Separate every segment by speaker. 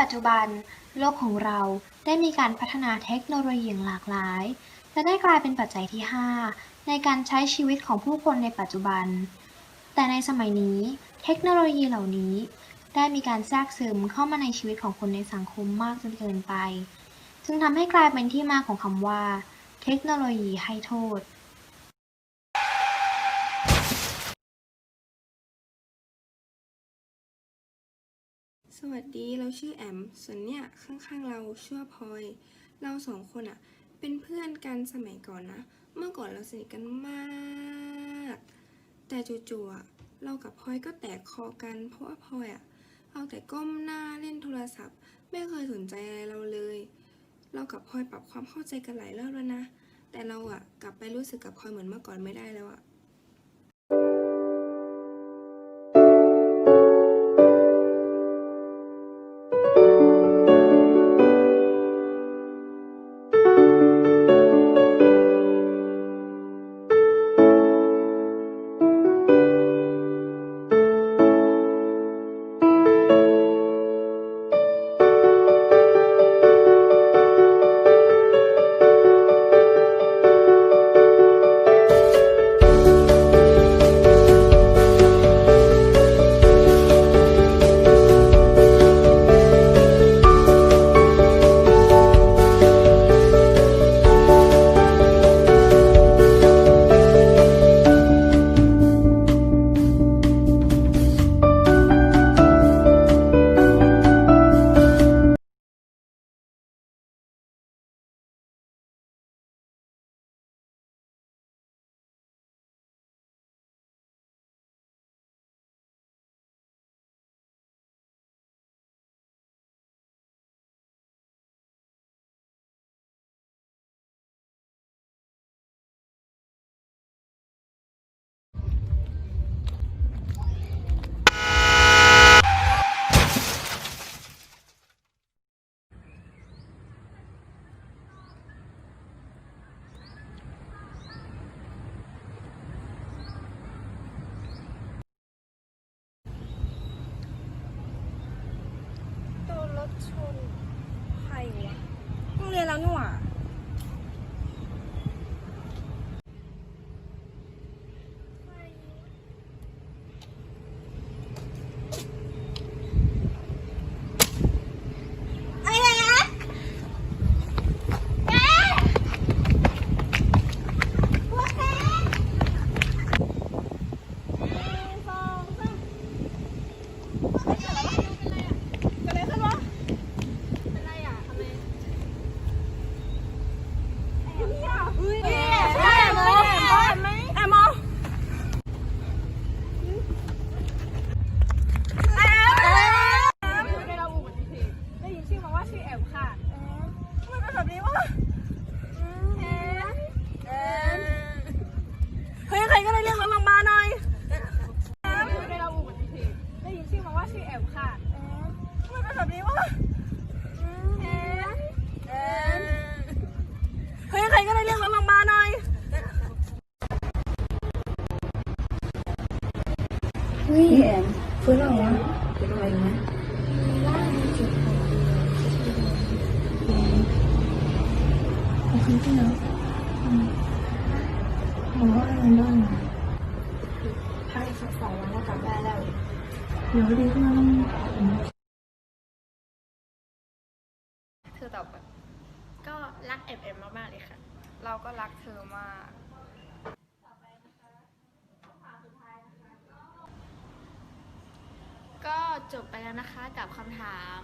Speaker 1: ปัจจุบัน โลกของเราได้มีการพัฒนาเทคโนโลยีอย่างหลากหลาย และได้กลายเป็นปัจจัยที่ 5 ในการใช้ชีวิตของผู้คนในปัจจุบัน แต่ในสมัยนี้ เทคโนโลยีเหล่านี้ ได้มีการแทรกซึมเข้ามาในชีวิตของคนในสังคมมากจนเกินไป จึงทำให้กลายเป็นที่มาของคำว่า เทคโนโลยีให้โทษ
Speaker 2: วัสดีเราชื่อแอม ส่วนเนี่ยข้างๆเราชื่อพลอย เราสองคนอะเป็นเพื่อนกันสมัยก่อนนะ เมื่อก่อนเราสนิทกันมาก แต่จู่ๆอะเรากับพลอยก็แตกคอกัน เพราะว่าพลอยอะเอาแต่ก้มหน้าเล่นโทรศัพท์ ไม่เคยสนใจอะไรเราเลย เรากับพลอยปรับความเข้าใจกันหลายรอบแล้วนะ แต่เราอะกลับไปรู้สึกกับพลอยเหมือนเมื่อก่อนไม่ได้แล้วอะ
Speaker 3: ชนใครวะโรงเรียนแล้วนี่หว่าไอ้แอ๊กแกพวกแกหนึ่งสองสามเฮ้ยเกิดอะไรวะเกิดอะไรขึ้นวะ เป็นไรอะทำไมไอ้เหี้ยเฮ้ยใช่แอมโมแอมไหมแอมโมแอมได้รับอุบัติเหตุได้ยินชื่อมาว่าชื่อแอมค่ะทำไมเป็นแบบนี้วะแอมแอมเฮ้ยใครก็ได้เรียกรถโรงพยาบาลหน่อยแอมได้รับอุบัติเหตุได้ยินชื่อมาว่าชื่อแอมค่ะทำไมเป็นแบบนี้วะ แอนแอนเฮ้ย ใครก็ได้เรียกรถโรงพยาบาลหน่อย
Speaker 4: เฮ้ยแอมฟื้นแล้วเหรอเป็นอะไรไหมโอเคที่แล้วหมอว่าอะไรบ้างอะ
Speaker 3: พักอีกสักสองวันแล้วกลับได้แล้ว
Speaker 4: เดี๋ยวดีขึ้นมาแล้ว
Speaker 5: เธอตอบก่อนก็รักเอ็มเอ็มมากๆเลยค่ะ เราก็รักเธอมากก็จบไปแล้วนะคะกับคำถาม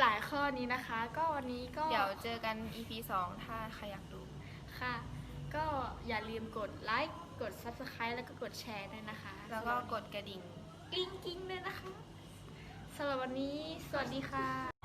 Speaker 5: หลายข้อนี้นะคะ ก็วันนี้ก็
Speaker 6: เดี๋ยวเจอกัน EP 2 ถ้าใครอยากดู
Speaker 5: ค่ะ ก็อย่าลืมกดไลค์กด Subscribe แล้วก็กดแชร์ด้วยนะคะ
Speaker 6: แล้วก็กดกระดิ่ง
Speaker 5: กิ้งกิ้งๆด้วยนะคะสำหรับวันนี้ สวัสดีค่ะ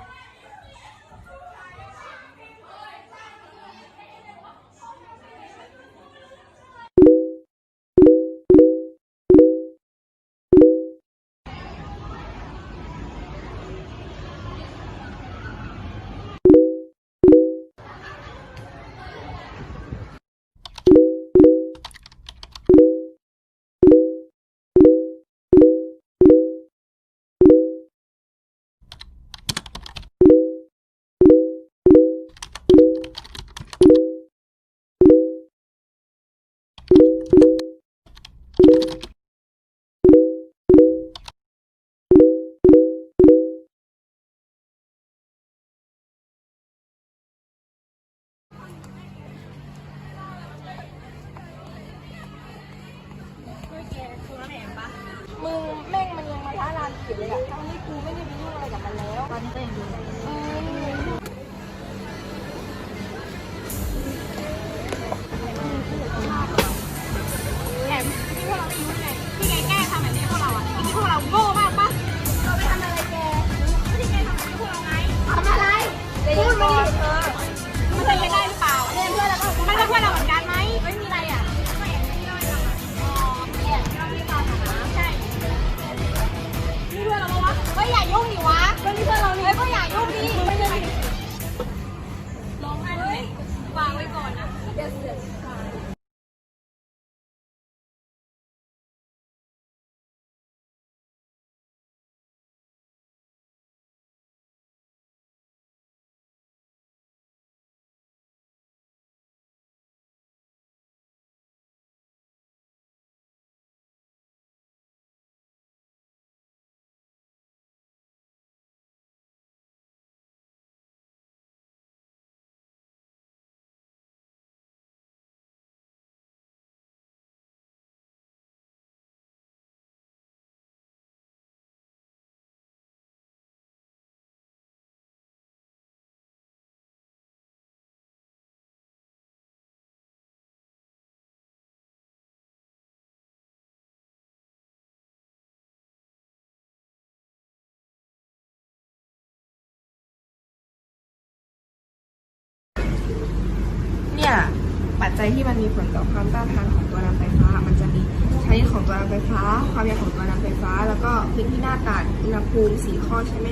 Speaker 3: จัยที่มันมี
Speaker 2: ผลต่อความต้านทานของตัวนำไฟฟ้า มันจะมีชนิดของตัวนำไฟฟ้า ความยาวของตัวนำไฟฟ้า แล้วก็พื้นที่หน้าตาดอุณหภูมิสีข้อใช่ไหม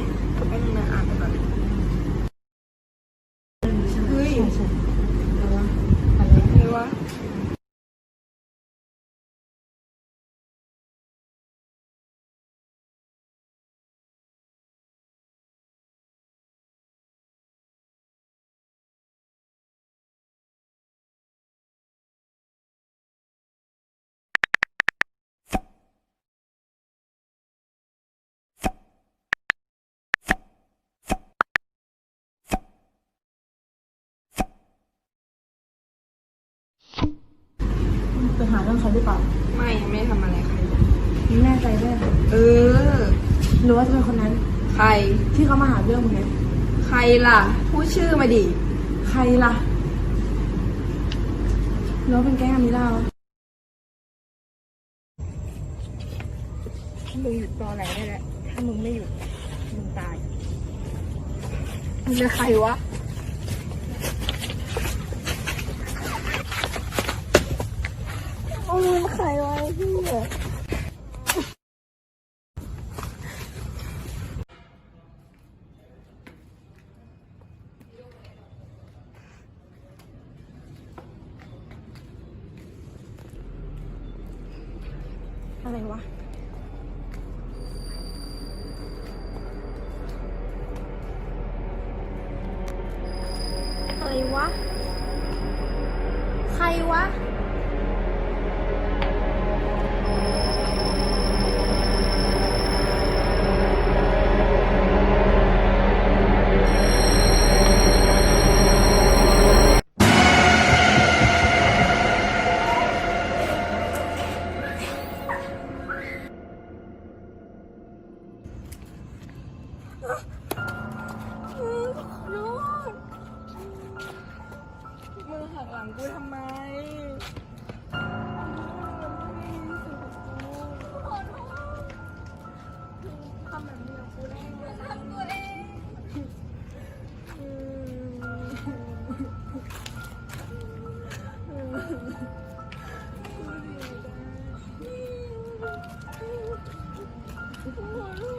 Speaker 2: ไปนึงนะอ่านไปก่อนเฮ้ยอะไรวะ
Speaker 4: ไปหาเรื่องเขาหรือเปล่า
Speaker 2: ไม่ยังไม่ได้ทำอะไรใครเลย
Speaker 4: แน่ใจได้
Speaker 2: เออ
Speaker 4: หรือว่าจะเป็นคนนั้น
Speaker 2: ใคร
Speaker 4: ที่เขามาหาเรื่องมึงไง
Speaker 2: ใครล่ะ พูดชื่อมาดิ
Speaker 4: ใครล่ะหรือว่าเป็นแกล้งอามิล่าวะ
Speaker 3: มึงหยุดตอไหนได้แล้วถ้ามึงไม่หยุดมึงตายมึงเป็นใครวะ โทำ
Speaker 2: ไม
Speaker 3: ทำแบบนี้กับกูได้ไงทำตัวเองขอโทษ